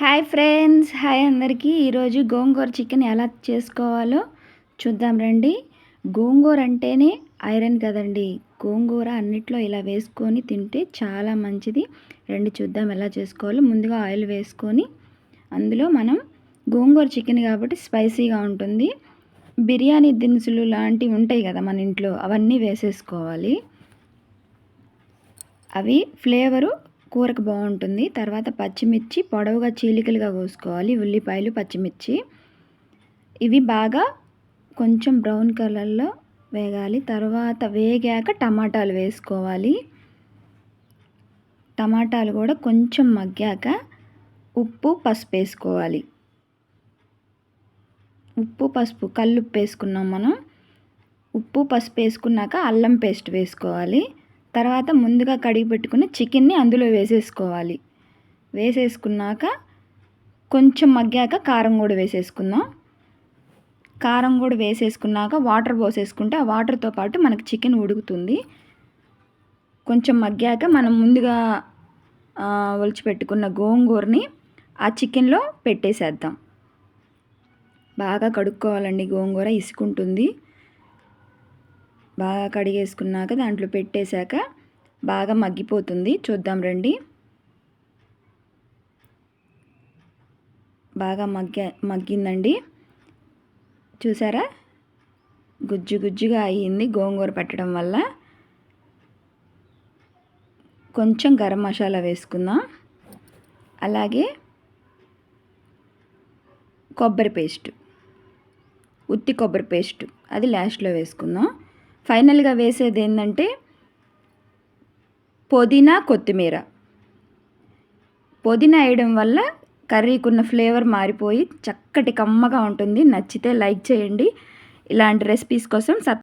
Hi friends hi అందరికీ. ఈరోజు గోంగూర chicken ఎలా చేసుకోవాలో చూద్దాం రండి. గోంగూర అంటేనే ఐరన్ కదండి. గోంగూర అన్నిట్లో ఇలా వేసుకొని తింటే చాలా మంచిది. రండి చూద్దాం ఎలా చేసుకోవాలో. ముందుగా ఆయిల్ వేసుకొని అందులో మనం గోంగూర చికెన్ కాబట్టి స్పైసీగా ఉంటుంది. బిర్యానీ దినుసులు లాంటివి ఉంటాయి కదా మన ఇంట్లో అవన్నీ వేసేసుకోవాలి. అవి ఫ్లేవరు కూరకు బాగుంటుంది. తర్వాత పచ్చిమిర్చి పొడవుగా చీలికలుగా కోసుకోవాలి. ఉల్లిపాయలు పచ్చిమిర్చి. ఇవి బాగా కొంచెం బ్రౌన్ కలర్లో వేగాలి. తర్వాత వేగాక టమాటాలు వేసుకోవాలి. టమాటాలు కూడా కొంచెం మగ్గాక ఉప్పు పసుపు వేసుకోవాలి. ఉప్పు పసుపు కల్లుప్పు వేసుకున్నాం మనం. ఉప్పు పసుపు వేసుకున్నాక అల్లం పేస్ట్ వేసుకోవాలి. తర్వాత ముందుగా కడిగి పెట్టుకున్న చికెన్ని అందులో వేసేసుకోవాలి. వేసేసుకున్నాక కొంచెం మగ్గాక కారం కూడా వేసేసుకుందాం. కారం కూడా వేసేసుకున్నాక వాటర్ పోసేసుకుంటే ఆ వాటర్తో పాటు మనకు చికెన్ ఉడుకుతుంది. కొంచెం మగ్గాక మనం ముందుగా ఒలిచిపెట్టుకున్న గోంగూరని ఆ చికెన్లో పెట్టేసేద్దాం. బాగా కడుక్కోవాలండి గోంగూర ఇసుకుంటుంది. బాగా కడిగేసుకున్నాక దాంట్లో పెట్టేశాక బాగా మగ్గిపోతుంది. చూద్దాం రండి. బాగా మగ్గ మగ్గిందండి. చూసారా? గుజ్జు గుజ్జుగా అయ్యింది గోంగూర పెట్టడం వల్ల. కొంచెం గరం మసాలా వేసుకుందాం. అలాగే కొబ్బరి పేస్ట్. ఉత్తి కొబ్బరి పేస్ట్. అది లాస్ట్లో వేసుకుందాం. ఫైనల్గా వేసేది ఏంటంటే పుదీనా కొత్తిమీర. పుదీనా వేయడం వల్ల కర్రీకున్న ఫ్లేవర్ మారిపోయి చక్కటి కమ్మగా ఉంటుంది. నచ్చితే లైక్ చేయండి. ఇలాంటి రెసిపీస్ కోసం సబ్